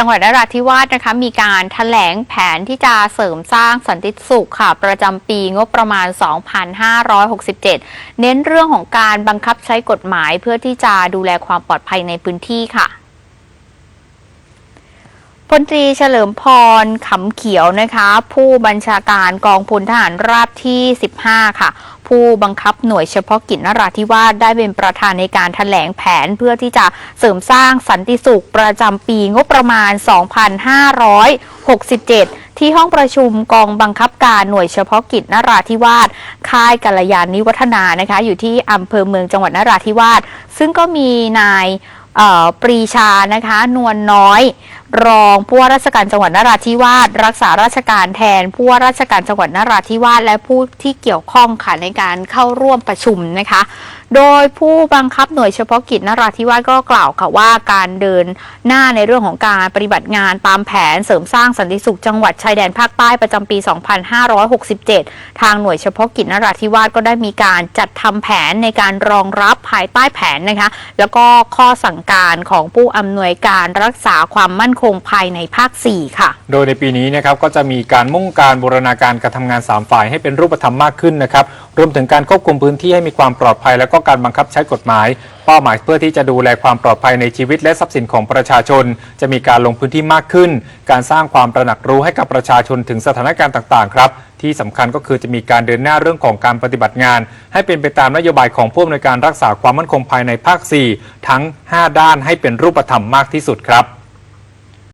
จังหวัดนราธิวาสนะคะมีการแถลงแผนที่จะเสริมสร้างสันติสุขค่ะ ประจำปีงบประมาณ 2567 เน้นเรื่องของการบังคับใช้กฎหมายเพื่อที่จะดูแลความปลอดภัยในพื้นที่ค่ะ พลตรีเฉลิมพรขำเขียวนะคะ ผู้บัญชาการกองพลทหารราบที่ 15 ค่ะ ผู้บังคับหน่วยเฉพาะกิจนราธิวาสได้เป็นประธานในการถแถลงแผนเพื่อที่จะเสริมสร้างสันติสุขประจำปีงบประมาณ 2567ที่ห้องประชุมกองบังคับการหน่วยเฉพาะกิจนราธิวาส ค่ายกัลยาณิวัฒนานะคะ อยู่ที่อำเภอเมืองจังหวัดนราธิวาส ซึ่งก็มีนายปรีชานะคะ นวลน้อยรองผู้ว่าราชการจังหวัดนราธิวาสรักษาราชการแทนผู้ว่าราชการจังหวัดนราธิวาสและผู้ที่เกี่ยวข้องค่ะในการเข้าร่วมประชุมนะคะ โดยผู้บังคับหน่วยเฉพาะกิจนราธิวาสก็กล่าวค่ะว่าการเดินหน้าในเรื่องของการปฏิบัติงานตามแผนเสริมสร้างสันติสุขจังหวัดชายแดนภาคใต้ประจำปี 2567 ทางหน่วยเฉพาะกิจนราธิวาสก็ได้มีการจัดทำแผนในการรองรับภายใต้แผนนะคะ แล้วก็ข้อสั่งการของผู้อำนวยการรักษาความมั่นคงภายในภาค 4 ค่ะ โดยในปีนี้นะครับก็จะมีการมุ่งการบูรณาการการทำงาน 3 ฝ่ายให้เป็นรูปธรรมมากขึ้นนะครับรวมถึงการควบคุมพื้นที่ให้มีความปลอดภัย และก็การบังคับใช้กฎหมาย เป้าหมายเพื่อที่จะดูแลความปลอดภัยในชีวิตและทรัพย์สินของประชาชน จะมีการลงพื้นที่มากขึ้น การสร้างความตระหนักรู้ให้กับประชาชนถึงสถานการณ์ต่างๆครับที่สำคัญก็คือจะมีการเดินหน้าเรื่องของการปฏิบัติงาน ให้เป็นไปตามนโยบายของผู้อำนวยการรักษาความมั่นคงภายในภาค 4 ทั้ง 5 ด้านให้เป็นรูปธรรมมากที่สุดครับ